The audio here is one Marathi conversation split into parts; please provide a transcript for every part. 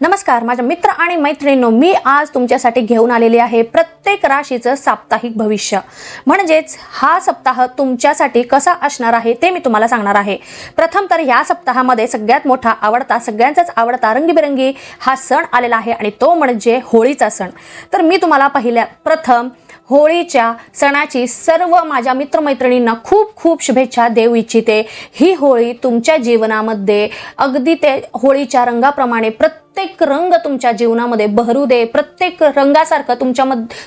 नमस्कार माझ्या मित्र आणि मैत्रिणींनो मी आज तुमच्यासाठी घेऊन आलेली आहे प्रत्येक राशीचं साप्ताहिक भविष्य. म्हणजेच हा सप्ताह तुमच्यासाठी कसा असणार आहे ते मी तुम्हाला सांगणार आहे. प्रथम तर ह्या सप्ताहामध्ये सगळ्यात मोठा आवडता सगळ्यांचाच आवडता रंगीबेरंगी हा सण आलेला आहे आणि तो म्हणजे होळीचा सण. तर मी तुम्हाला पहिल्या प्रथम होळीच्या सणाची सर्व माझ्या मित्रमैत्रिणींना खूप खूप शुभेच्छा देऊ इच्छिते. ही होळी तुमच्या जीवनामध्ये अगदी ते होळीच्या रंगाप्रमाणे प्रत्येक प्रत्येक रंग तुमच्या जीवनामध्ये बहरू दे प्रत्येक रंगासारखं तुमच्या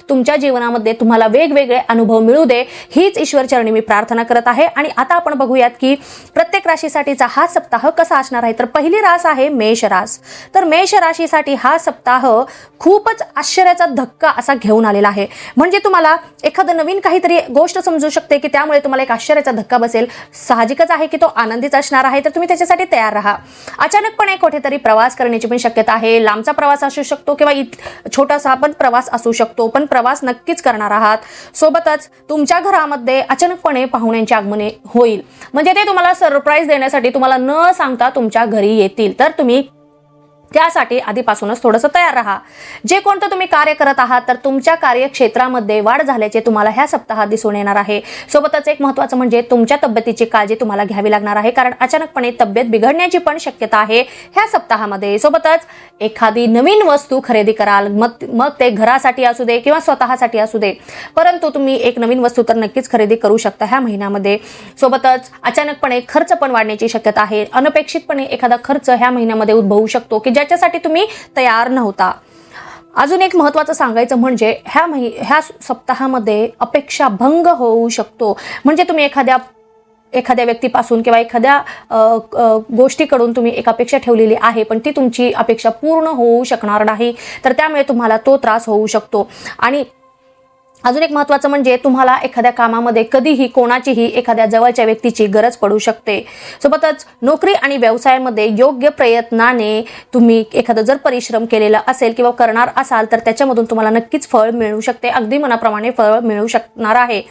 तुमच्या जीवनामध्ये तुम्हाला वेगवेगळे अनुभव मिळू दे हीच ईश्वरचरणी मी प्रार्थना करत आहे. आणि आता आपण बघूयात की प्रत्येक राशीसाठीचा हा सप्ताह कसा असणार आहे? तर पहिली रास आहे मेष रास. तर मेष राशीसाठी हा सप्ताह खूपच आश्चर्याचा धक्का असा घेऊन आलेला आहे. म्हणजे तुम्हाला एखादं नवीन काहीतरी गोष्ट समजू शकते की त्यामुळे तुम्हाला एक आश्चर्याचा धक्का बसेल. साहजिकच आहे की तो आनंदीच असणार आहे. तर तुम्ही त्याच्यासाठी तयार राहा. अचानकपणे कुठेतरी प्रवास करण्याची पण शक्यता आहे. लांबचा प्रवास असू शकतो किंवा इत छोटासा पण प्रवास असू शकतो पण प्रवास नक्कीच करणार आहात. सोबतच तुमच्या घरामध्ये अचानकपणे पाहुण्यांची आगमने होईल. म्हणजे ते तुम्हाला सरप्राईज देण्यासाठी तुम्हाला न सांगता तुमच्या घरी येतील. तर तुम्ही त्यासाठी आधीपासूनच थोडंसं तयार राहा. जे कोणतं तुम्ही कार्य करत आहात तर तुमच्या कार्यक्षेत्रामध्ये वाढ झाल्याचे तुम्हाला ह्या सप्ताहात दिसून येणार आहे. सोबतच एक महत्त्वाचं म्हणजे तुमच्या तब्येतीची काळजी तुम्हाला घ्यावी लागणार आहे कारण अचानकपणे तब्येत बिघडण्याची पण शक्यता आहे ह्या सप्ताहामध्ये. सोबतच एखादी नवीन वस्तू खरेदी कराल मग मग ते घरासाठी असू दे किंवा स्वतःसाठी असू दे. परंतु तुम्ही एक नवीन वस्तू तर नक्कीच खरेदी करू शकता ह्या महिन्यामध्ये. सोबतच अचानकपणे खर्च पण वाढण्याची शक्यता आहे. अनपेक्षितपणे एखादा खर्च ह्या महिन्यामध्ये उद्भवू शकतो की ज्याच्यासाठी तुम्ही तयार नव्हता. अजून एक महत्त्वाचं सांगायचं म्हणजे ह्या महि ह्या सप्ताहामध्ये अपेक्षा भंग होऊ शकतो. म्हणजे तुम्ही एखाद्या एखाद्या व्यक्तीपासून किंवा एखाद्या गोष्टीकडून तुम्ही एक अपेक्षा ठेवलेली आहे पण ती तुमची अपेक्षा पूर्ण होऊ शकणार नाही तर त्यामुळे तुम्हाला तो त्रास होऊ शकतो. आणि अजून एक महत्त्वाचं म्हणजे तुम्हाला एखाद्या कामामध्ये कधीही कोणाचीही एखाद्या जवळच्या व्यक्तीची गरज पडू शकते. सोबतच नोकरी आणि व्यवसायामध्ये योग्य प्रयत्नाने तुम्ही एखादं जर परिश्रम केलेला असेल किंवा करणार असाल तर त्याच्यामधून तुम्हाला नक्कीच फळ मिळू शकते. अगदी मनाप्रमाणे फळ मिळू शकणार आहे.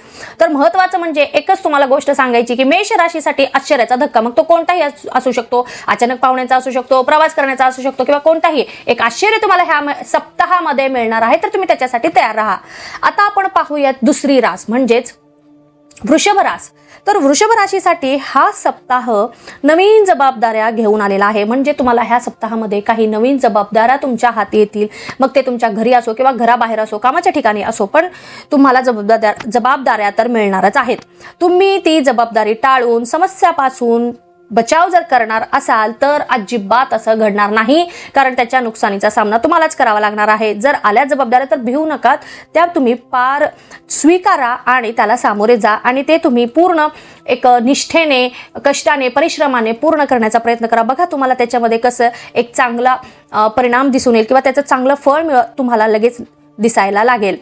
तर महत्त्वाचं म्हणजे एकच तुम्हाला गोष्ट सांगायची की मेष राशीसाठी आश्चर्याचा धक्का. मग तो कोणताही असू- शकतो. अचानक पाहुण्याचा असू शकतो प्रवास करण्याचा असू शकतो किंवा कोणताही एक आश्चर्य तुम्हाला ह्या सप्ताहामध्ये मिळणार आहे तर तुम्ही त्याच्यासाठी तयार राहा. आता आपण पाहूयात दुसरी रास म्हणजेच वृषभ रास. तर वृषभ राशीसाठी हा सप्ताह नवीन जबाबदाऱ्या घेऊन आलेला आहे. म्हणजे तुम्हाला ह्या सप्ताहामध्ये काही नवीन जबाबदाऱ्या तुमच्या हाती येतील. मग ते तुमच्या घरी असो किंवा घराबाहेर असो कामाच्या ठिकाणी असो पण तुम्हाला जबाबदार जबाबदाऱ्या तर मिळणारच आहेत. तुम्ही ती जबाबदारी टाळून समस्यापासून बचाव जर करणार असाल तर अजिबात असं घडणार नाही. कारण त्याच्या नुकसानीचा सामना तुम्हालाच करावा लागणार आहे. जर आल्या जबाबदाऱ्या तर भिवू नकात. त्या तुम्ही पार स्वीकारा आणि त्याला सामोरे जा आणि ते तुम्ही पूर्ण एक निष्ठेने कष्टाने परिश्रमाने पूर्ण करण्याचा प्रयत्न करा. बघा तुम्हाला त्याच्यामध्ये कसं एक चांगला परिणाम दिसून येईल किंवा त्याचं चांगलं फळ मिळ तुम्हाला लगेच दिसायला लागेल.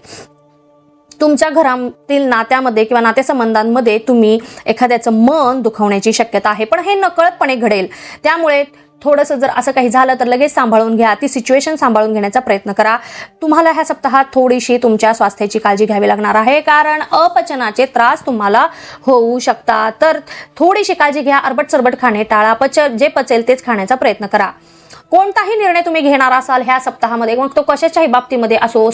तुमच्या घरातील नात्यामध्ये किंवा नातेसंबंधांमध्ये तुम्ही एखाद्याचं मन दुखवण्याची शक्यता आहे. पण हे नकळतपणे घडेल. त्यामुळे थोडंसं जर असं काही झालं तर लगेच सांभाळून घ्या. ती सिच्युएशन सांभाळून घेण्याचा प्रयत्न करा. तुम्हाला ह्या सप्ताहात थोडीशी तुमच्या स्वास्थ्याची काळजी घ्यावी लागणार आहे. कारण अपचनाचे त्रास तुम्हाला होऊ शकतात. तर थोडीशी काळजी घ्या. अरबट सरबट खाणे टाळा पच जे पचेल तेच खाण्याचा प्रयत्न करा. कोणताही निर्णय तुम्ही घेणार असाल ह्या सप्ताहामध्ये मग तो कशाच्याही बाबतीमध्ये असो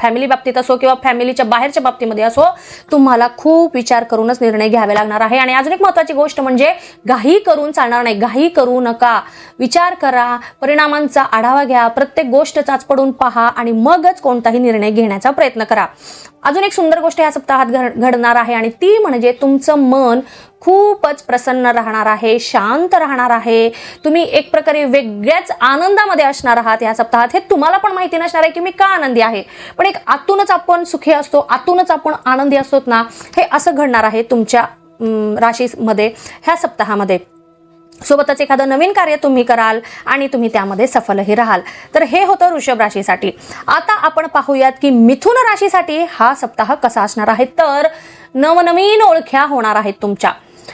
फॅमिली बाबतीत असो किंवा फॅमिलीच्या बाहेरच्या बाबतीमध्ये असो तुम्हाला खूप विचार करूनच निर्णय घ्यावे लागणार आहे. आणि अजून एक महत्त्वाची गोष्ट म्हणजे घाई करून चालणार नाही घाई करू नका. विचार करा परिणामांचा आढावा घ्या प्रत्येक गोष्ट चाचपडून पहा आणि मगच कोणताही निर्णय घेण्याचा प्रयत्न करा. अजून एक सुंदर गोष्ट ह्या सप्ताहात घडणार आहे आणि ती म्हणजे तुमचं मन खूपच प्रसन्न राहणार आहे शांत राहणार आहे. तुम्ही एक प्रकारे वेगळ्याच आनंदामध्ये असणार आहात या सप्ताहात. हे तुम्हाला पण माहिती नसणार आहे की मी का आनंदी आहे. पण एक आतूनच आपण सुखी असतो आतूनच आपण आनंदी असतो ना हे असं घडणार आहे तुमच्या राशीमध्ये ह्या सप्ताहामध्ये. सोबतच एखादं नवीन कार्य तुम्ही कराल आणि तुम्ही त्यामध्ये सफलही राहाल. तर हे होतं वृषभ राशीसाठी. आता आपण पाहूयात की मिथुन राशीसाठी हा सप्ताह कसा असणार आहे? तर नवनवीन ओळख्या होणार आहेत तुमच्या.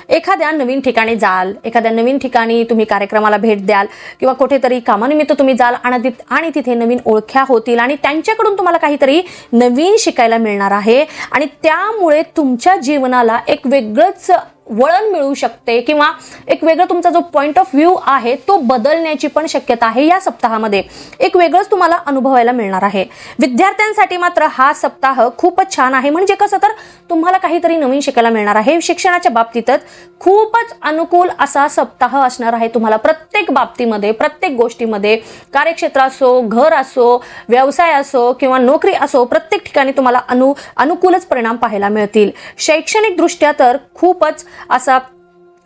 एखाद्या नवीन ठिकाणी जाल एखाद्या नवीन ठिकाणी तुम्ही कार्यक्रमाला भेट द्याल किंवा कुठेतरी कामानिमित्त तुम्ही जाल आणि आणि तिथे नवीन ओळख्या होतील आणि त्यांच्याकडून तुम्हाला काहीतरी नवीन शिकायला मिळणार आहे. आणि त्यामुळे तुमच्या जीवनाला एक वेगळंच वळण मिळू शकते किंवा एक वेगळं तुमचा जो पॉईंट ऑफ व्ह्यू आहे तो बदलण्याची पण शक्यता आहे या सप्ताहामध्ये. एक वेगळंच तुम्हाला अनुभवायला मिळणार आहे. विद्यार्थ्यांसाठी मात्र हा सप्ताह खूपच छान आहे. म्हणजे कसं तर तुम्हाला काहीतरी नवीन शिकायला मिळणार आहे. शिक्षणाच्या बाबतीतच खूपच अनुकूल असा सप्ताह असणार आहे तुम्हाला प्रत्येक बाबतीमध्ये प्रत्येक गोष्टीमध्ये. कार्यक्षेत्र असो घर असो व्यवसाय असो किंवा नोकरी असो प्रत्येक ठिकाणी तुम्हाला अनु अनुकूलच परिणाम पाहायला मिळतील. शैक्षणिक दृष्ट्या तर खूपच असा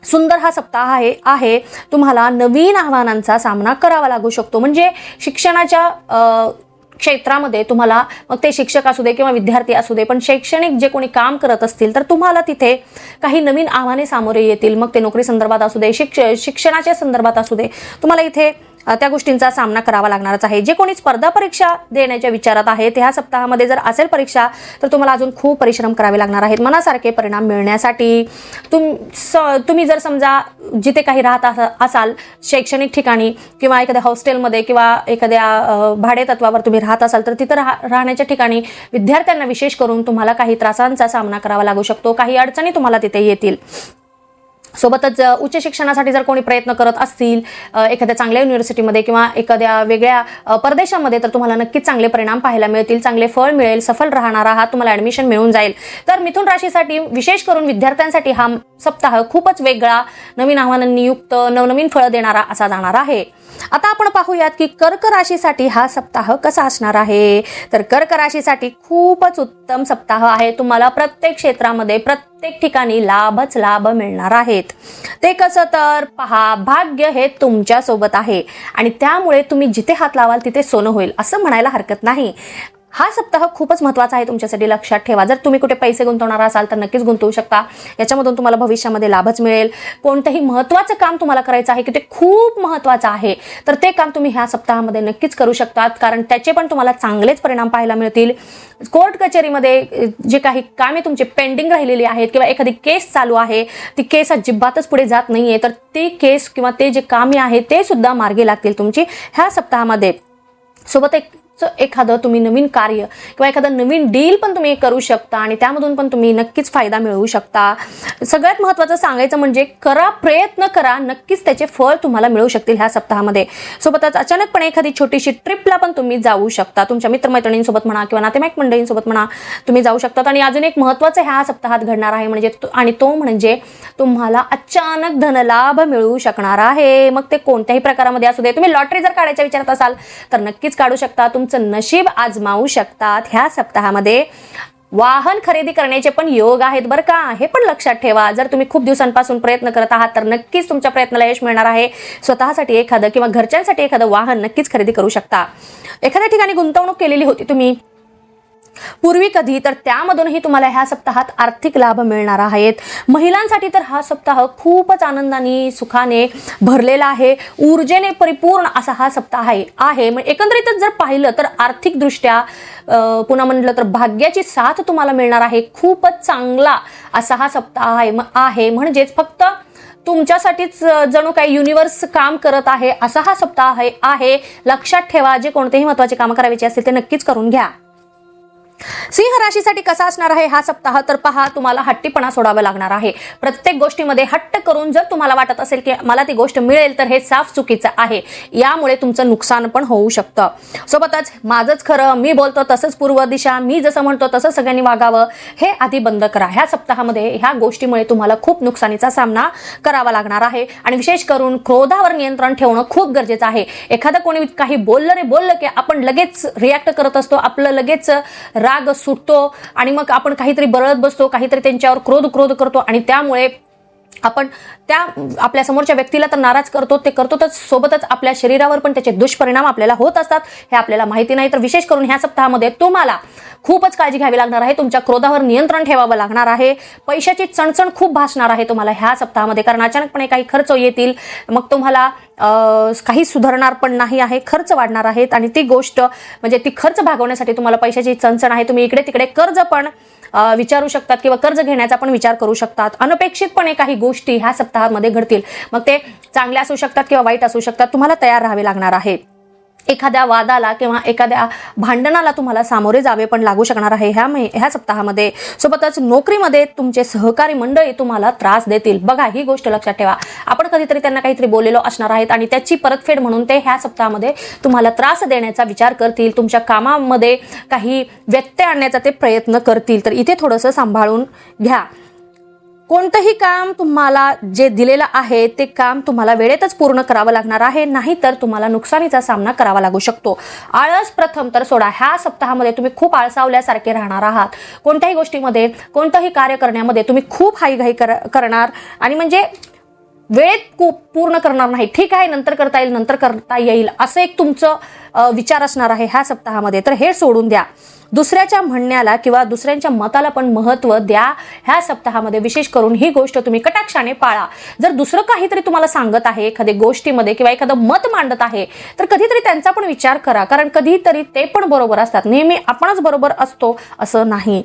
सुंदर हा सप्ताह आहे आहे. तुम्हाला नवीन आव्हानांचा सामना करावा लागू शकतो. म्हणजे शिक्षणाच्या क्षेत्रामध्ये तुम्हाला मग ते शिक्षक असू दे किंवा विद्यार्थी असू दे पण शैक्षणिक जे कोणी काम करत असतील तर तुम्हाला तिथे काही नवीन आव्हाने सामोरे येतील. मग ते नोकरी संदर्भात असू दे शिक्ष शिक्षणाच्या संदर्भात असू दे. तुम्हाला इथे त्या गोष्टींचा सामना करावा लागणारच आहे. जे कोणी स्पर्धा परीक्षा देण्याच्या विचारात आहेत ह्या सप्ताहामध्ये जर असेल परीक्षा तर तुम्हाला अजून खूप परिश्रम करावे लागणार आहेत. मनासारखे परिणाम मिळण्यासाठी तुम स तुम्ही जर समजा जिथे काही राहत असाल शैक्षणिक ठिकाणी किंवा एखाद्या हॉस्टेलमध्ये किंवा एखाद्या अ, भाडे तत्वावर तुम्ही राहत असाल तर तिथं राह राहण्याच्या ठिकाणी विद्यार्थ्यांना विशेष करून तुम्हाला काही त्रासांचा सामना करावा लागू शकतो. काही अडचणी तुम्हाला तिथे येतील. सोबतच उच्च शिक्षणासाठी जर कोणी प्रयत्न करत असतील एखाद्या चांगल्या युनिव्हर्सिटीमध्ये किंवा एखाद्या वेगळ्या परदेशामध्ये तर तुम्हाला नक्कीच चांगले परिणाम पाहायला मिळतील चांगले फळ मिळेल सफल राहणारा हा तुम्हाला ऍडमिशन मिळून जाईल. तर मिथुन राशीसाठी विशेष करून विद्यार्थ्यांसाठी हा सप्ताह खूपच वेगळा नवीन आव्हानांनी युक्त नवनवीन फळं देणारा असा जाणार आहे. आता आपण पाहूयात की कर्क राशीसाठी हा सप्ताह कसा असणार आहे? तर कर्क राशीसाठी खूपच उत्तम सप्ताह आहे. तुम्हाला प्रत्येक क्षेत्रामध्ये प्रत्येक ठिकाणी लाभच लाभ मिळणार आहेत. ते कसं तर पहा भाग्य हे तुमच्यासोबत आहे. आणि त्यामुळे तुम्ही जिथे हात लावाल तिथे सोनं होईल असं म्हणायला हरकत नाही. हा सप्ताह खूपच महत्त्वाचा आहे तुमच्यासाठी लक्षात ठेवा. जर तुम्ही कुठे पैसे गुंतवणार असाल तर नक्कीच गुंतवू शकता. याच्यामधून तुम्हाला भविष्यामध्ये लाभच मिळेल. कोणतंही महत्त्वाचं काम तुम्हाला करायचं आहे की ते खूप महत्त्वाचं आहे तर ते काम तुम्ही ह्या सप्ताहामध्ये नक्कीच करू शकतात कारण त्याचे पण तुम्हाला चांगलेच परिणाम पाहायला मिळतील. कोर्ट कचेरीमध्ये जे काही कामे तुमची पेंडिंग राहिलेली आहेत किंवा एखादी केस चालू आहे ती केस अजिबातच पुढे जात नाहीये तर ती केस किंवा ते जे कामे आहे ते सुद्धा मार्गी लागतील तुमची ह्या सप्ताहामध्ये. सोबत एक एखादं तुम्ही नवीन कार्य किंवा एखादं नवीन डील पण तुम्ही करू शकता आणि त्यामधून पण तुम्ही नक्कीच फायदा मिळवू शकता. सगळ्यात महत्त्वाचं सांगायचं म्हणजे करा प्रयत्न करा नक्कीच त्याचे फळ तुम्हाला मिळू शकतील ह्या सप्ताहामध्ये. सोबतच अचानकपणे एखादी छोटीशी ट्रिपला पण तुम्ही जाऊ शकता. तुमच्या मित्रमैत्रिणींसोबत म्हणा किंवा नातेवाईक मंडळींसोबत म्हणा तुम्ही जाऊ शकतात. आणि अजून एक महत्त्वाचं ह्या सप्ताहात घडणार आहे म्हणजे तो- आणि तो म्हणजे तुम्हाला अचानक धनलाभ मिळू शकणार आहे. मग ते कोणत्याही प्रकारामध्ये असू दे. तुम्ही लॉटरी जर काढायच्या विचारात असाल तर नक्कीच काढू शकता. तुम तुमचं नशीब आजमावू शकतात ह्या सप्ताहामध्ये. वाहन खरेदी करण्याचे पण योग आहेत बरं का? हे पण लक्षात ठेवा. जर तुम्ही खूप दिवसांपासून प्रयत्न करत आहात तर नक्कीच तुमच्या प्रयत्नाला यश मिळणार आहे. स्वतःसाठी एखादं किंवा घरच्यांसाठी एखादं वाहन नक्कीच खरेदी करू शकता. एखाद्या ठिकाणी गुंतवणूक केलेली होती तुम्ही पूर्वी कधी तर त्यामधूनही तुम्हाला ह्या सप्ताहात आर्थिक लाभ मिळणार आहेत. महिलांसाठी तर हा सप्ताह खूपच आनंदाने सुखाने भरलेला आहे. ऊर्जेने परिपूर्ण असा हा सप्ताह आहे आहे. मग एकंदरीतच जर पाहिलं तर आर्थिकदृष्ट्या पुन्हा म्हटलं तर भाग्याची साथ तुम्हाला मिळणार आहे. खूपच चांगला असा हा सप्ताह आहे आहे. म्हणजेच फक्त तुमच्यासाठीच जणू काही युनिवर्स काम करत आहे असा हा सप्ताह आहे आहे. लक्षात ठेवा जे कोणतेही महत्त्वाचे कामं करायचे असतील ते नक्कीच करून घ्या. सिंह राशीसाठी कसा असणार आहे हा सप्ताह? तर पहा तुम्हाला हट्टीपणा सोडावा लागणार आहे. प्रत्येक गोष्टीमध्ये हट्ट करून जर तुम्हाला वाटत असेल की मला ती गोष्ट मिळेल तर हे साफ चुकीचं आहे. यामुळे तुमचं नुकसान पण होऊ शकतं. सोबतच माझंच खरं मी बोलतो तसंच पूर्व दिशा मी जसं म्हणतो तसं सगळ्यांनी वागावं. हे आधी बंद करा. ह्या सप्ताहामध्ये ह्या गोष्टीमुळे तुम्हाला खूप नुकसानीचा सामना करावा लागणार आहे. आणि विशेष करून क्रोधावर नियंत्रण ठेवणं खूप गरजेचं आहे. एखादं कोणी काही बोललं रे बोललं की आपण लगेच रिॲक्ट करत असतो. आपलं लगेच राग सुटतो आणि मग आपण काहीतरी बरळत बसतो काहीतरी त्यांच्यावर क्रोध क्रोध करतो आणि त्यामुळे आपण त्या आपल्या समोरच्या व्यक्तीला तर नाराज करतो ते करतोच सोबतच आपल्या शरीरावर पण त्याचे दुष्परिणाम आपल्याला होत असतात. हे आपल्याला माहिती नाही. तर विशेष करून ह्या सप्ताहामध्ये तुम्हाला खूपच काळजी घ्यावी लागणार आहे. तुमच्या क्रोधावर नियंत्रण ठेवावं लागणार आहे. पैशाची चणचण खूप भासणार आहे तुम्हाला ह्या सप्ताहामध्ये कारण अचानकपणे काही खर्च येतील. मग तुम्हाला काही सुधारणार पण नाही आहे. खर्च वाढणार आहेत. आणि ती गोष्ट म्हणजे ती खर्च भागवण्यासाठी तुम्हाला पैशाची चणचण आहे. तुम्ही इकडे तिकडे कर्ज पण विचारू शकतात किंवा कर्ज घेण्याचा पण विचार करू शकतात. अनपेक्षितपणे काही गोष्टी ह्या सप्ताहामध्ये घडतील. मग ते चांगले असू शकतात किंवा वाईट असू शकतात तुम्हाला तयार राहावे लागणार आहे. एखाद्या वादाला किंवा एखाद्या भांडणाला तुम्हाला सामोरे जावे पण लागू शकणार आहे ह्या मै ह्या सप्ताहामध्ये. सोबतच नोकरीमध्ये तुमचे सहकारी मंडळी तुम्हाला त्रास देतील. बघा ही गोष्ट लक्षात ठेवा. आपण कधीतरी त्यांना काहीतरी बोललेलो असणार आहेत आणि त्याची परतफेड म्हणून ते ह्या सप्ताहामध्ये तुम्हाला त्रास देण्याचा विचार करतील तुमच्या कामामध्ये काही व्यत्यय आणण्याचा ते प्रयत्न करतील. तर इथे थोडंसं सांभाळून घ्या. कोणतंही काम तुम्हाला जे दिलेलं आहे ते काम तुम्हाला वेळेतच पूर्ण करावं लागणार आहे नाही तर तुम्हाला नुकसानीचा सामना करावा लागू शकतो. आळस प्रथम तर सोडा ह्या सप्ताहामध्ये तुम्ही खूप आळसावल्यासारखे राहणार आहात. कोणत्याही गोष्टीमध्ये कोणतंही कार्य करण्यामध्ये तुम्ही खूप हाईघाई कर करणार आणि म्हणजे वेळेत खूप पूर्ण करणार नाही. ठीक आहे नंतर करता येईल नंतर करता येईल असं एक तुमचं विचार असणार आहे ह्या सप्ताहामध्ये. तर हे सोडून द्या. दुसऱ्याच्या म्हणण्याला किंवा दुसऱ्यांच्या मताला पण महत्त्व द्या. ह्या सप्ताहामध्ये विशेष करून ही गोष्ट तुम्ही कटाक्षाने पाळा. जर दुसरं काहीतरी तुम्हाला सांगत आहे एखाद्या गोष्टीमध्ये किंवा एखादं मत मांडत आहे तर कधीतरी त्यांचा पण विचार करा. कारण कधीतरी ते पण बरोबर असतात. नेहमी आपणच बरोबर असतो असं नाही.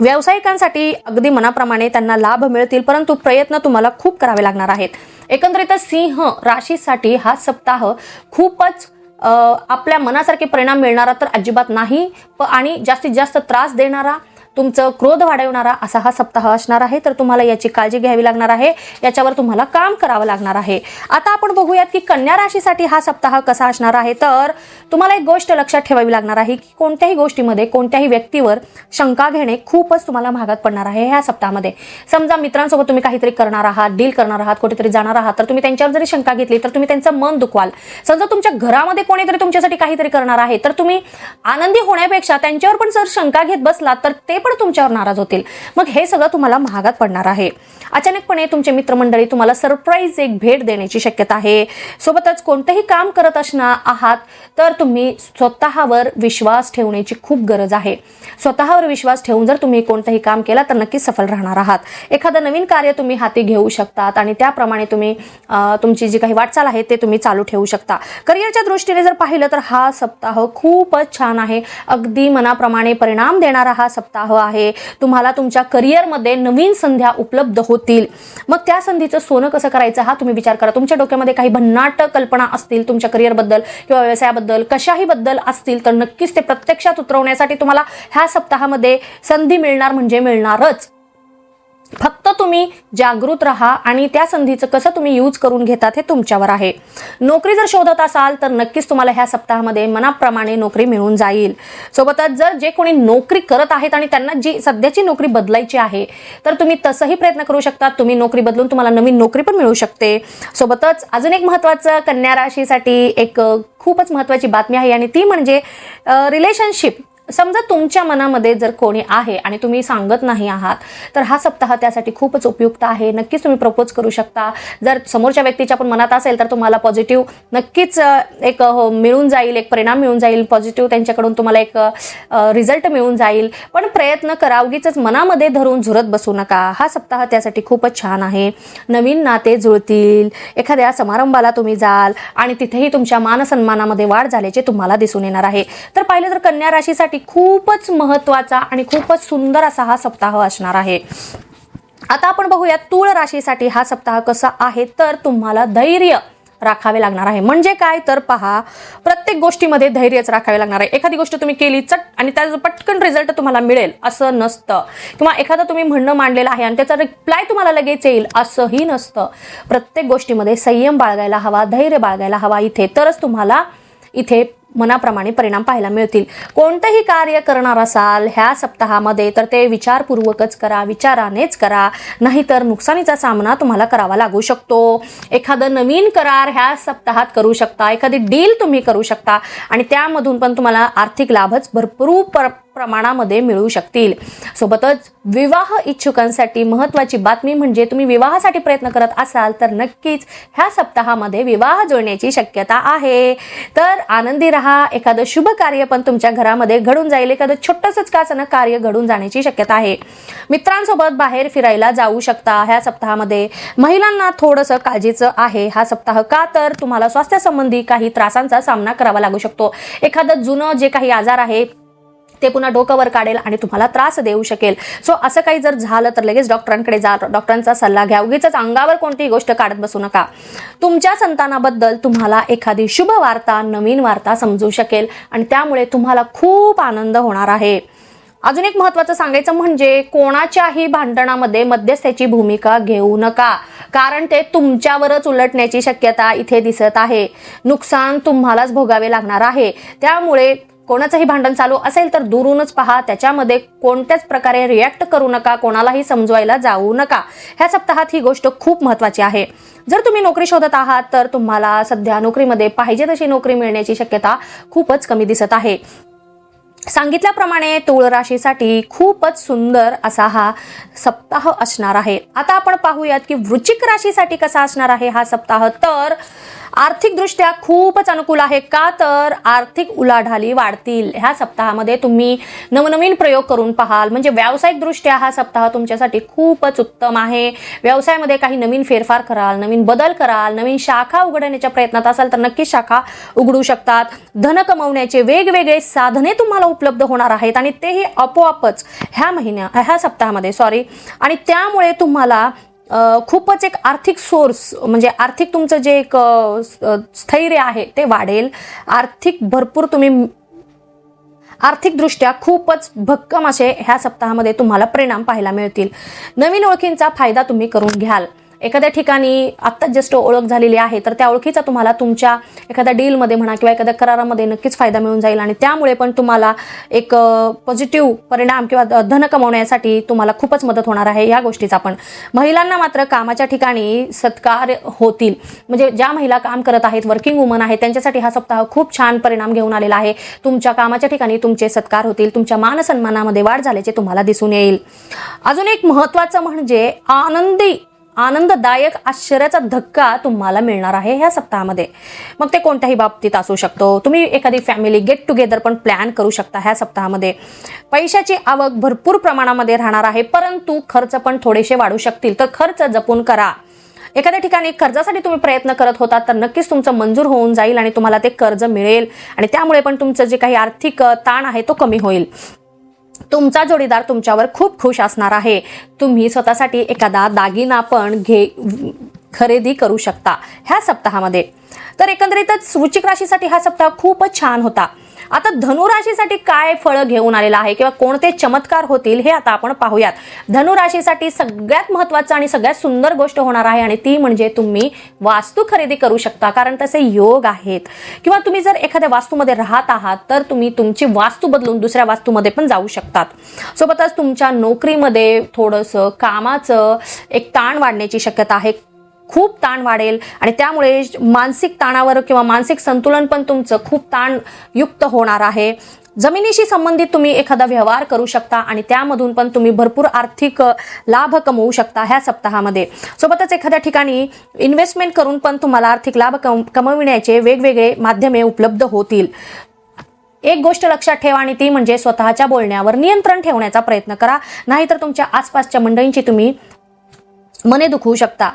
व्यावसायिकांसाठी अगदी मनाप्रमाणे त्यांना लाभ मिळतील परंतु प्रयत्न तुम्हाला खूप करावे लागणार आहेत. एकंदरीतच सिंह राशीसाठी हा सप्ताह खूपच आपल्या मनासारखे परिणाम मिळणारा तर अजिबात नाही. प आणि जास्तीत जास्त त्रास देणारा तुमचं क्रोध वाढवणारा असा हा सप्ताह असणार आहे तर तुम्हाला याची काळजी घ्यावी लागणार आहे. याच्यावर तुम्हाला काम करावं लागणार आहे. आता आपण बघूयात की कन्या राशीसाठी हा सप्ताह कसा असणार आहे तर तुम्हाला एक गोष्ट लक्षात ठेवावी लागणार आहे की कोणत्याही गोष्टीमध्ये कोणत्याही व्यक्तीवर शंका घेणे खूपच तुम्हाला महागात पडणार आहे ह्या सप्ताहामध्ये. समजा मित्रांसोबत तुम्ही काहीतरी करणार आहात डील करणार आहात कुठेतरी जाणार आहात तर तुम्ही त्यांच्यावर जरी शंका घेतली तर तुम्ही त्यांचं मन दुखवाल. समजा तुमच्या घरामध्ये कोणीतरी तुमच्यासाठी काहीतरी करणार आहे तर तुम्ही आनंदी होण्यापेक्षा त्यांच्यावर पण जर शंका घेत बसलात तर ते पण तुमच्यावर नाराज होतील. मग हे सगळं तुम्हाला महागात पडणार आहे. अचानकपणे तुमचे मित्रमंडळी तुम्हाला सरप्राईज एक भेट देण्याची शक्यता आहे. सोबतच कोणतंही काम करत असणार आहात तर तुम्ही स्वतःवर विश्वास ठेवण्याची खूप गरज आहे. स्वतःवर विश्वास ठेवून जर तुम्ही कोणतंही काम केलं तर नक्कीच सफल राहणार आहात. एखादं नवीन कार्य तुम्ही हाती घेऊ शकतात आणि त्याप्रमाणे तुम्ही तुमची जी काही वाटचाल आहे ते तुम्ही चालू ठेवू शकता. करिअरच्या दृष्टीने जर पाहिलं तर हा सप्ताह खूपच छान आहे. अगदी मनाप्रमाणे परिणाम देणारा हा सप्ताह आहे. तुम्हाला तुमच्या करिअरमध्ये नवीन संध्या उपलब्ध होतील. मग त्या संधीचं सोनं कसं करायचं हा तुम्ही विचार करा. तुमच्या डोक्यामध्ये काही भन्नाट कल्पना असतील तुमच्या करिअरबद्दल किंवा व्यवसायाबद्दल कशाही बद्दल असतील तर नक्कीच ते प्रत्यक्षात उतरवण्यासाठी तुम्हाला ह्या सप्ताहामध्ये संधी मिळणार म्हणजे मिळणारच. फक्त तुम्ही जागृत राहा आणि त्या संधीचं कसं तुम्ही यूज करून घेतात हे तुमच्यावर आहे. नोकरी जर शोधत असाल तर नक्कीच तुम्हाला ह्या सप्ताहामध्ये मनाप्रमाणे नोकरी मिळून जाईल. सोबतच जर जे कोणी नोकरी करत आहेत आणि त्यांना जी सध्याची नोकरी बदलायची आहे तर तुम्ही तसंही प्रयत्न करू शकता. तुम्ही नोकरी बदलून तुम्हाला नवीन नोकरी पण मिळू शकते. सोबतच अजून एक महत्त्वाचं कन्या राशीसाठी एक खूपच महत्त्वाची बातमी आहे आणि ती म्हणजे रिलेशनशिप समजा तुमच्या मनामध्ये जर कोणी आहे आणि तुम्ही सांगत नाही आहात तर हा सप्ताह त्यासाठी खूपच उपयुक्त आहे. नक्कीच तुम्ही प्रपोज करू शकता. जर समोरच्या व्यक्तीच्या पण मनात असेल तर तुम्हाला पॉझिटिव्ह नक्कीच एक हो मिळून जाईल एक परिणाम मिळून जाईल. पॉझिटिव्ह त्यांच्याकडून तुम्हाला एक रिझल्ट मिळून जाईल. पण प्रयत्न करा उगीच मनामध्ये धरून झुरत बसू नका. हा सप्ताह त्यासाठी खूपच छान आहे. नवीन नाते जुळतील. एखाद्या समारंभाला तुम्ही जाल आणि तिथेही तुमच्या मानसन्मानामध्ये वाढ झाल्याचे तुम्हाला दिसून येणार आहे. तर पाहिलं तर कन्या राशीसाठी खूपच महत्त्वाचा आणि खूपच सुंदर असा हा सप्ताह असणार आहे. आता आपण बघूया तूळ राशीसाठी हा सप्ताह कसा आहे तर तुम्हाला धैर्य राखावे लागणार आहे. म्हणजे काय? तर पहा प्रत्येक गोष्टीमध्ये धैर्यच राखावे लागणार आहे. एखादी गोष्ट तुम्ही केली चट आणि त्याचा पटकन रिझल्ट तुम्हाला मिळेल असं नसतं. किंवा एखादं तुम्ही म्हणणं मांडलेलं आहे आणि त्याचा रिप्लाय तुम्हाला लगेच येईल असंही नसतं. प्रत्येक गोष्टीमध्ये संयम बाळगायला हवा धैर्य बाळगायला हवा इथे. तरच तुम्हाला इथे मनाप्रमाणे परिणाम पाहायला मिळतील. कोणतंही कार्य करणार असाल ह्या सप्ताहामध्ये तर ते विचारपूर्वकच करा विचारानेच करा. नाहीतर नुकसानीचा सामना तुम्हाला करावा लागू शकतो. एखादं नवीन करार ह्या सप्ताहात करू शकता. एखादी डील तुम्ही करू शकता. आणि त्यामधून पण तुम्हाला आर्थिक लाभच भरपूर प्र प्रमाणामध्ये मिळू शकतील. सोबतच विवाह इच्छुकांसाठी महत्त्वाची बातमी म्हणजे तुम्ही विवाहासाठी प्रयत्न करत असाल तर नक्कीच ह्या सप्ताहामध्ये विवाह जुळण्याची शक्यता आहे. तर आनंदी राहा एखादं शुभ कार्य पण तुमच्या घरामध्ये घडून जाईल एखादं छोटंसंच का असं कार्य घडून जाण्याची शक्यता आहे. मित्रांसोबत बाहेर फिरायला जाऊ शकता ह्या सप्ताहामध्ये. महिलांना थोडंसं काळजीचं आहे. हा सप्ताह का तर तुम्हाला स्वास्थ्यासंबंधी काही त्रासांचा सामना करावा लागू शकतो. एखादं जुनं जे काही आजार आहे ते पुन्हा डोकावर काढेल आणि तुम्हाला त्रास देऊ शकेल. सो असं काही जर झालं तर लगेच डॉक्टरांकडे जा डॉक्टरांचा सल्ला घ्या. उगीच अंगावर कोणतीही गोष्ट काढत बसू नका. तुमच्या संतानाबद्दल तुम्हाला एखादी शुभ वार्ता नवीन वार्ता समजू शकेल आणि त्यामुळे तुम्हाला खूप आनंद होणार आहे. अजून एक महत्वाचं सांगायचं म्हणजे कोणाच्याही भांडणामध्ये मध्यस्थाची भूमिका घेऊ नका. कारण ते तुमच्यावरच उलटण्याची शक्यता इथे दिसत आहे. नुकसान तुम्हालाच भोगावे लागणार आहे. त्यामुळे कोणाचंही भांडण चालू असेल तर दुरूनच पहा. त्याच्यामध्ये कोणत्याच प्रकारे रिॲक्ट करू नका कोणालाही समजवायला जाऊ नका. ह्या सप्ताहात ही गोष्ट खूप महत्वाची आहे. जर तुम्ही नोकरी शोधत आहात तर तुम्हाला सध्या नोकरीमध्ये पाहिजे तशी नोकरी मिळण्याची शक्यता खूपच कमी दिसत आहे. सांगितल्याप्रमाणे तुळ राशीसाठी खूपच सुंदर असा हा सप्ताह असणार आहे. आता आपण पाहूयात की वृश्चिक राशीसाठी कसा असणार आहे हा सप्ताह. तर आर्थिकदृष्ट्या खूपच अनुकूल आहे का? तर आर्थिक उलाढाली वाढतील ह्या सप्ताहामध्ये तुम्ही नवनवीन प्रयोग करून पाहाल. म्हणजे व्यावसायिकदृष्ट्या हा सप्ताह तुमच्यासाठी खूपच उत्तम आहे. व्यवसायामध्ये काही नवीन फेरफार कराल नवीन बदल कराल नवीन शाखा उघडण्याच्या प्रयत्नात असाल तर नक्कीच शाखा उघडू शकतात. धन कमवण्याचे वेगवेगळे साधने तुम्हाला उपलब्ध होणार आहेत आणि तेही आपोआपच ह्या महिन्या ह्या सप्ताहामध्ये सॉरी आणि त्यामुळे तुम्हाला खूपच एक आर्थिक सोर्स म्हणजे आर्थिक तुमचं जे एक स्थैर्य आहे ते वाढेल. आर्थिक भरपूर तुम्ही आर्थिकदृष्ट्या खूपच भक्कम असे ह्या सप्ताहामध्ये तुम्हाला परिणाम पाहायला मिळतील. नवीन ओळखींचा फायदा तुम्ही करून घ्याल. एखाद्या ठिकाणी आत्ताच जस्ट ओळख झालेली आहे तर त्या ओळखीचा तुम्हाला तुमच्या एखाद्या डीलमध्ये म्हणा किंवा एखाद्या करारामध्ये नक्कीच फायदा मिळून जाईल आणि त्यामुळे पण तुम्हाला एक पॉझिटिव्ह परिणाम किंवा धन कमवण्यासाठी तुम्हाला खूपच मदत होणार आहे या गोष्टीचा पण. महिलांना मात्र कामाच्या ठिकाणी सत्कार होतील. म्हणजे ज्या महिला काम करत आहेत वर्किंग वुमन आहेत त्यांच्यासाठी हा सप्ताह खूप छान परिणाम घेऊन आलेला आहे. तुमच्या कामाच्या ठिकाणी तुमचे सत्कार होतील तुमच्या मानसन्मानामध्ये वाढ झाल्याचे तुम्हाला दिसून येईल. अजून एक महत्वाचं म्हणजे आनंदी आनंददायक आश्चर्याचा धक्का तुम्हाला मिळणार आहे ह्या सप्ताहामध्ये. मग ते कोणत्याही बाबतीत असू शकतो. तुम्ही एखादी फॅमिली गेट टुगेदर पण प्लॅन करू शकता ह्या सप्ताहामध्ये. पैशाची आवक भरपूर प्रमाणामध्ये राहणार आहे परंतु खर्च पण थोडेसे वाढू शकतील. तर खर्च जपून करा. एखाद्या ठिकाणी कर्जासाठी तुम्ही प्रयत्न करत होता तर नक्कीच तुमचं मंजूर होऊन जाईल आणि तुम्हाला ते कर्ज मिळेल आणि त्यामुळे पण तुमचं जे काही आर्थिक ताण आहे तो कमी होईल. तुमचा जोडीदार तुमच्यावर खूप खुश असणार आहे. तुम्ही स्वतःसाठी एखादा दागिना पण घे खरेदी करू शकता ह्या सप्ताहामध्ये. तर एकंदरीतच वृश्चिक राशीसाठी हा सप्ताह खूपच छान होता. आता धनुराशीसाठी काय फळं घेऊन आलेलं आहे किंवा कोणते चमत्कार होतील हे आता आपण पाहूयात. धनुराशीसाठी सगळ्यात महत्वाचं आणि सगळ्यात सुंदर गोष्ट होणार आहे आणि ती म्हणजे तुम्ही वास्तू खरेदी करू शकता कारण तसे योग आहेत. किंवा तुम्ही जर एखाद्या वास्तूमध्ये राहत आहात तर तुम्ही तुमची वास्तू बदलून दुसऱ्या वास्तूमध्ये पण जाऊ शकतात. सोबतच तुमच्या नोकरीमध्ये थोडंसं कामाचं एक ताण वाढण्याची शक्यता आहे खूप ताण वाढेल आणि त्यामुळे मानसिक ताणावर किंवा मानसिक संतुलन पण तुमचं खूप ताणयुक्त होणार आहे. जमिनीशी संबंधित तुम्ही एखादा व्यवहार करू शकता आणि त्यामधून पण तुम्ही भरपूर आर्थिक लाभ कमवू शकता ह्या सप्ताहामध्ये. सोबतच एखाद्या ठिकाणी इन्व्हेस्टमेंट करून पण तुम्हाला आर्थिक लाभ कम कमविण्याचे वेगवेगळे माध्यमे उपलब्ध होतील. एक गोष्ट लक्षात ठेवा आणि ती म्हणजे स्वतःच्या बोलण्यावर नियंत्रण ठेवण्याचा प्रयत्न करा. नाहीतर तुमच्या आसपासच्या मंडळींची तुम्ही मने दुखवू शकता.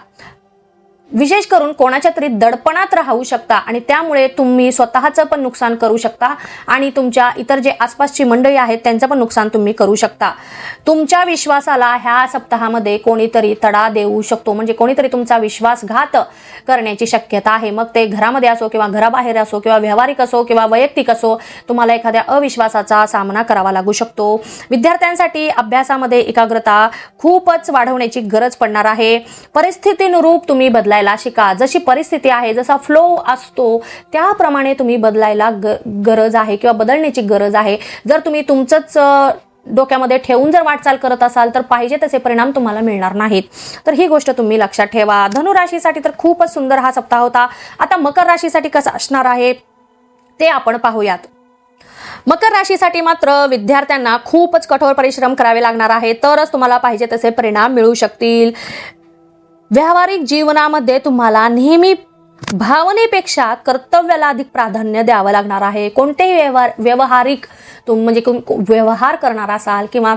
विशेष करून कोणाच्या तरी दडपणात राहू शकता आणि त्यामुळे तुम्ही स्वतःचं पण नुकसान करू शकता आणि तुमच्या इतर जे आसपासची मंडळी आहेत त्यांचं पण नुकसान तुम्ही करू शकता. तुमच्या विश्वासाला ह्या सप्ताहामध्ये कोणीतरी तडा देऊ शकतो म्हणजे कोणीतरी तुमचा विश्वासघात करण्याची शक्यता आहे. मग ते घरामध्ये असो किंवा घराबाहेर असो किंवा व्यावहारिक असो किंवा वैयक्तिक असो तुम्हाला एखाद्या अविश्वासाचा सामना करावा लागू शकतो. विद्यार्थ्यांसाठी अभ्यासामध्ये एकाग्रता खूपच वाढवण्याची गरज पडणार आहे. परिस्थितीनुरूप तुम्ही बदला बदलायला शिका. जशी परिस्थिती आहे जसा फ्लो असतो त्याप्रमाणे तुम्ही बदलायला ग- गरज आहे किंवा बदलण्याची गरज आहे. जर तुम्ही तुमचंच डोक्यामध्ये ठेवून जर वाटचाल करत असाल तर पाहिजे तसे परिणाम तुम्हाला मिळणार नाहीत. तर ही गोष्ट तुम्ही लक्षात ठेवा. धनुराशीसाठी तर खूपच सुंदर हा सप्ताह होता. आता मकर राशीसाठी कसा असणार आहे ते आपण पाहूयात. मकर राशीसाठी मात्र विद्यार्थ्यांना खूपच कठोर परिश्रम करावे लागणार आहे. तरच तुम्हाला पाहिजे तसे परिणाम मिळू शकतील. व्यावहारिक जीवनामध्ये तुम्हाला नेहमी भावनेपेक्षा कर्तव्याला अधिक प्राधान्य द्यावं लागणार आहे. कोणतेही व्यवहार व्यवहारिक तुम म्हणजे व्यवहार करणार असाल किंवा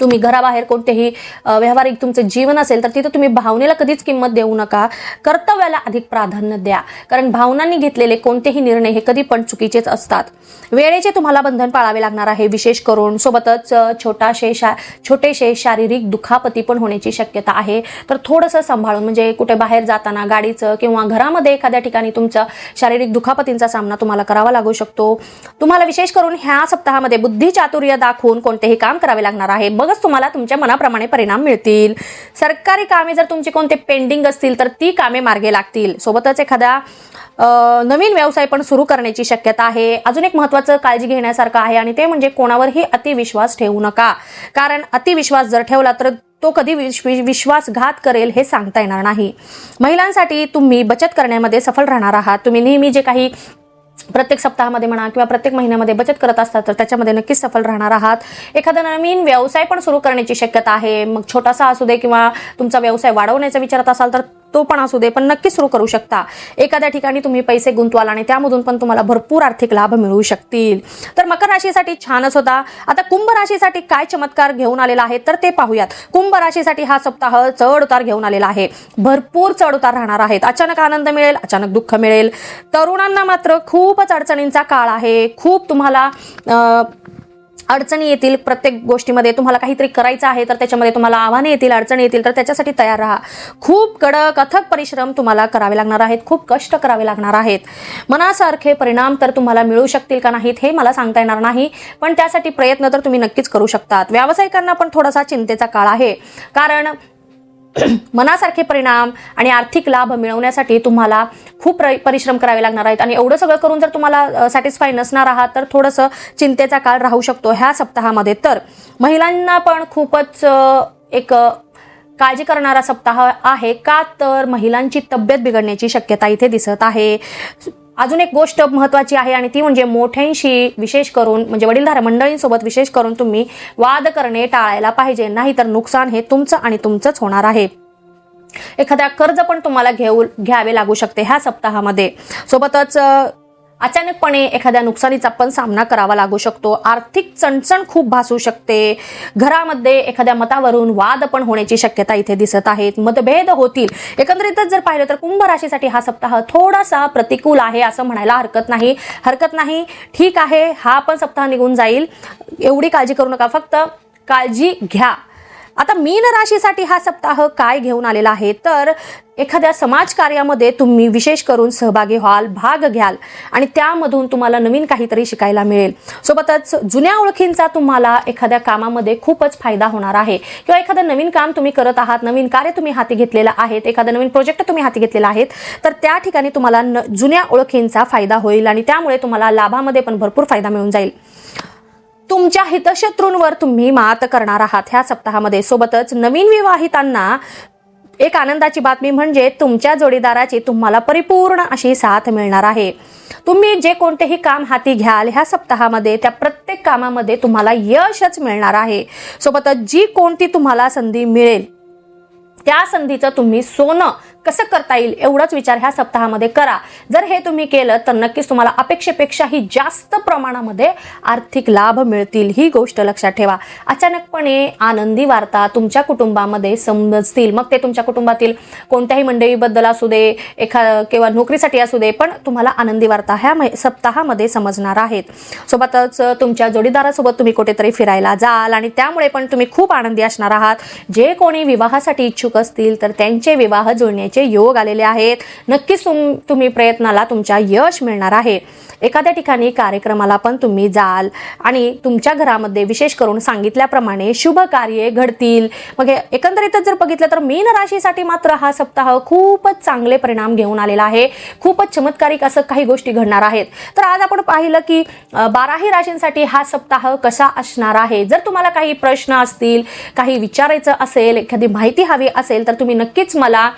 तुम्ही घराबाहेर कोणतेही व्यावहारिक तुमचं जीवन असेल तर तिथं तुम्ही भावनेला कधीच किंमत देऊ नका. कर्तव्याला अधिक प्राधान्य द्या. कारण भावनांनी घेतलेले कोणतेही निर्णय हे कधी पण चुकीचेच असतात. वेळेचे तुम्हाला बंधन पाळावे लागणार आहे विशेष करून सोबतच छोटाशे शा छोटेसे शारीरिक दुखापती पण होण्याची शक्यता आहे. तर थोडंसं सांभाळून म्हणजे कुठे बाहेर जाताना गाडीचं किंवा घरामध्ये एखाद्या ठिकाणी तुमचं शारीरिक दुखापतींचा सामना तुम्हाला करावा लागू शकतो. तुम्हाला विशेष करून ह्या सप्ताहामध्ये बुद्धी चातुर्य दाखवून कोणतेही काम करावे लागणार आहे. मगच तुम्हाला तुमच्या मनाप्रमाणे परिणाम मिळतील. सरकारी कामे जर तुमची कोणते पेंडिंग असतील तर ती कामे मार्गे लागतील. सोबतच एखादा नवीन व्यवसाय पण सुरू करण्याची शक्यता आहे. अजून एक महत्वाचं काळजी घेण्यासारखं आहे आणि ते म्हणजे कोणावरही अतिविश्वास ठेवू नका. कारण अतिविश्वास जर ठेवला तर तो कधी विश्वासघात करेल हे सांगता येणार नाही. महिलांसाठी तुम्ही बचत करण्यामध्ये सफल राहणार आहात. तुम्ही नेहमी जे काही प्रत्येक सप्ताहामध्ये म्हणा किंवा प्रत्येक महिन्यामध्ये बचत करत असतात तर त्याच्यामध्ये नक्कीच सफल राहणार आहात. एखादा नवीन व्यवसाय पण सुरू करण्याची शक्यता आहे. मग छोटासा असू दे किंवा तुमचा व्यवसाय वाढवण्याचा विचारत असाल तर तो पण असू दे पण नक्कीच सुरू करू शकता. एखाद्या ठिकाणी तुम्ही पैसे गुंतवाल आणि त्यामधून पण तुम्हाला भरपूर आर्थिक लाभ मिळू शकतील. तर मकर राशीसाठी छानच होता. आता कुंभ राशीसाठी काय चमत्कार घेऊन आलेला आहे तर ते पाहूयात. कुंभ राशीसाठी हा सप्ताह चढ उतार घेऊन आलेला आहे. भरपूर चढ उतार राहणार आहेत. अचानक आनंद मिळेल अचानक दुःख मिळेल. तरुणांना मात्र खूपच अडचणींचा काळ आहे. खूप तुम्हाला अडचणी येतील प्रत्येक गोष्टीमध्ये तुम्हाला काहीतरी करायचं आहे तर त्याच्यामध्ये तुम्हाला आव्हाने येतील अडचणी येतील तर त्याच्यासाठी तयार राहा. खूप कडक अथक परिश्रम तुम्हाला करावे लागणार आहेत खूप कष्ट करावे लागणार आहेत. मनासारखे परिणाम तर तुम्हाला मिळू शकतील का नाहीत हे मला सांगता येणार नाही पण त्यासाठी प्रयत्न तर तुम्ही नक्कीच करू शकतात. व्यावसायिकांना पण थोडासा चिंतेचा काळ आहे. कारण मनासारखे परिणाम आणि आर्थिक लाभ मिळवण्यासाठी तुम्हाला खूप परिश्रम करावे लागणार आहेत. आणि एवढं सगळं करून जर तुम्हाला सॅटिस्फाय नसणार आहात तर थोडंसं चिंतेचा काळ राहू शकतो ह्या सप्ताहामध्ये. तर महिलांना पण खूपच एक काळजी करणारा सप्ताह आहे. का तर महिलांची तब्येत बिघडण्याची शक्यता इथे दिसत आहे. अजून एक गोष्ट महत्वाची आहे आणि ती म्हणजे मोठ्यांशी विशेष करून म्हणजे वडीलधारा मंडळींसोबत विशेष करून तुम्ही वाद करणे टाळायला पाहिजे नाहीतर नुकसान हे तुमचं आणि तुमचंच होणार आहे. एखाद्या कर्ज पण तुम्हाला घेऊ घ्यावे लागू शकते ह्या सप्ताहामध्ये. सोबतच अचानकपणे एखाद्या नुकसानीचा पण सामना करावा लागू शकतो. आर्थिक चणचण खूप भासू शकते. घरामध्ये एखाद्या मतावरून वाद पण होण्याची शक्यता इथे दिसत आहेत. मतभेद होतील. एकंदरीतच जर पाहिलं तर कुंभ राशीसाठी हा सप्ताह थोडासा प्रतिकूल आहे असं म्हणायला हरकत नाही. हरकत नाही. ठीक आहे हा पण सप्ताह निघून जाईल. एवढी काळजी करू नका. फक्त काळजी घ्या. आता मीन राशीसाठी हा सप्ताह काय घेऊन आलेला आहे? तर एखाद्या समाज कार्यामध्ये तुम्ही विशेष करून सहभागी व्हाल भाग घ्याल आणि त्यामधून तुम्हाला नवीन काहीतरी शिकायला मिळेल. सोबतच जुन्या ओळखींचा तुम्हाला एखाद्या कामामध्ये खूपच फायदा होणार आहे. किंवा एखादं नवीन काम तुम्ही करत आहात नवीन कार्य तुम्ही हाती घेतलेलं आहेत एखादं नवीन प्रोजेक्ट तुम्ही हाती घेतलेला आहेत तर त्या ठिकाणी तुम्हाला न- जुन्या ओळखींचा फायदा होईल आणि त्यामुळे तुम्हाला लाभामध्ये पण भरपूर फायदा मिळून जाईल. तुमच्या हितशत्रूंवर तुम्ही मात करणार आहात. ह्या सप्ताहामध्ये सोबतच नवीन विवाहितांना एक आनंदाची बातमी म्हणजे तुमच्या जोडीदाराची तुम्हाला परिपूर्ण अशी साथ मिळणार आहे. तुम्ही जे कोणतेही काम हाती घ्याल ह्या सप्ताहामध्ये त्या प्रत्येक कामामध्ये तुम्हाला यशच मिळणार आहे. सोबतच जी कोणती तुम्हाला संधी मिळेल त्या संधीचं तुम्ही सोनं कसं करता येईल एवढाच विचार ह्या सप्ताहामध्ये करा. जर हे तुम्ही केलं तर नक्कीच तुम्हाला अपेक्षेपेक्षाही जास्त प्रमाणामध्ये आर्थिक लाभ मिळतील. ही गोष्ट लक्षात ठेवा. अचानकपणे आनंदी वार्ता तुमच्या कुटुंबामध्ये समजतील. मग ते तुमच्या कुटुंबातील कोणत्याही मंडळीबद्दल असू दे एखा किंवा नोकरीसाठी असू दे पण तुम्हाला आनंदी वार्ता ह्या सप्ताहामध्ये समजणार आहेत. सोबतच तुमच्या जोडीदारासोबत तुम्ही कुठेतरी फिरायला जाल आणि त्यामुळे पण तुम्ही खूप आनंदी असणार आहात. जे कोणी विवाहासाठी इच्छुक असतील तर त्यांचे विवाह जुळण्याची योग आलेले आहेत. नक्कीच तुम तुम्ही प्रयत्नाला तुमच्या यश मिळणार आहे. एखाद्या ठिकाणी कार्यक्रमाला पण तुम्ही जाल आणि तुमच्या घरामध्ये विशेष करून सांगितल्याप्रमाणे शुभ कार्ये घडतील. मग हे एकंदरीतच जर बघितलं तर मीन राशीसाठी मात्र हा सप्ताह खूपच चांगले परिणाम घेऊन आलेला आहे. खूपच चमत्कारिक असं काही गोष्टी घडणार आहेत. तर आज आपण पाहिलं की बाराही राशींसाठी हा सप्ताह कसा असणार आहे? जर तुम्हाला काही प्रश्न असतील काही विचारायचं असेल एखादी माहिती हवी असेल तर तुम्ही नक्कीच मला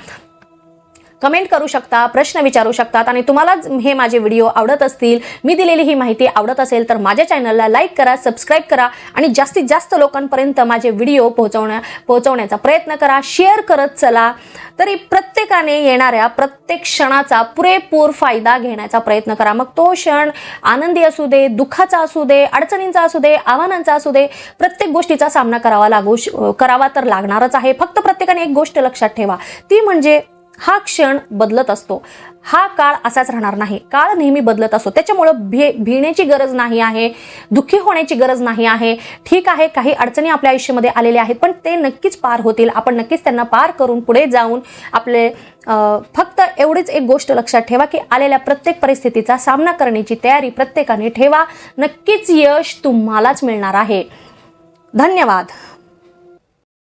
कमेंट करू शकता प्रश्न विचारू शकतात आणि तुम्हाला हे माझे व्हिडिओ आवडत असतील मी दिलेली ही माहिती आवडत असेल तर माझ्या चॅनलला लाईक करा सबस्क्राईब करा आणि जास्तीत जास्त लोकांपर्यंत माझे व्हिडिओ पोहोचवण्या पोहोचवण्याचा प्रयत्न करा. शेअर करत चला. तरी प्रत्येकाने येणाऱ्या प्रत्येक क्षणाचा पुरेपूर फायदा घेण्याचा प्रयत्न करा. मग तो क्षण आनंदी असू दे दुःखाचा असू दे अडचणींचा असू दे आव्हानांचा असू दे प्रत्येक गोष्टीचा सामना करावा लागू श- करावा तर लागणारच आहे. फक्त प्रत्येकाने एक गोष्ट लक्षात ठेवा. ती म्हणजे हा क्षण बदलत असतो. हा काळ असाच राहणार नाही. काळ नेहमी बदलत असतो. त्याच्यामुळं भे भिण्याची गरज नाही आहे दुःखी होण्याची गरज नाही आहे. ठीक आहे काही अडचणी आपल्या आयुष्यामध्ये आलेल्या आहेत पण ते नक्कीच पार होतील. आपण नक्कीच त्यांना पार करून पुढे जाऊन आपले फक्त एवढीच एक गोष्ट लक्षात ठेवा की आलेल्या प्रत्येक परिस्थितीचा सामना करण्याची तयारी प्रत्येकाने ठेवा. नक्कीच यश तुम्हालाच मिळणार आहे. धन्यवाद.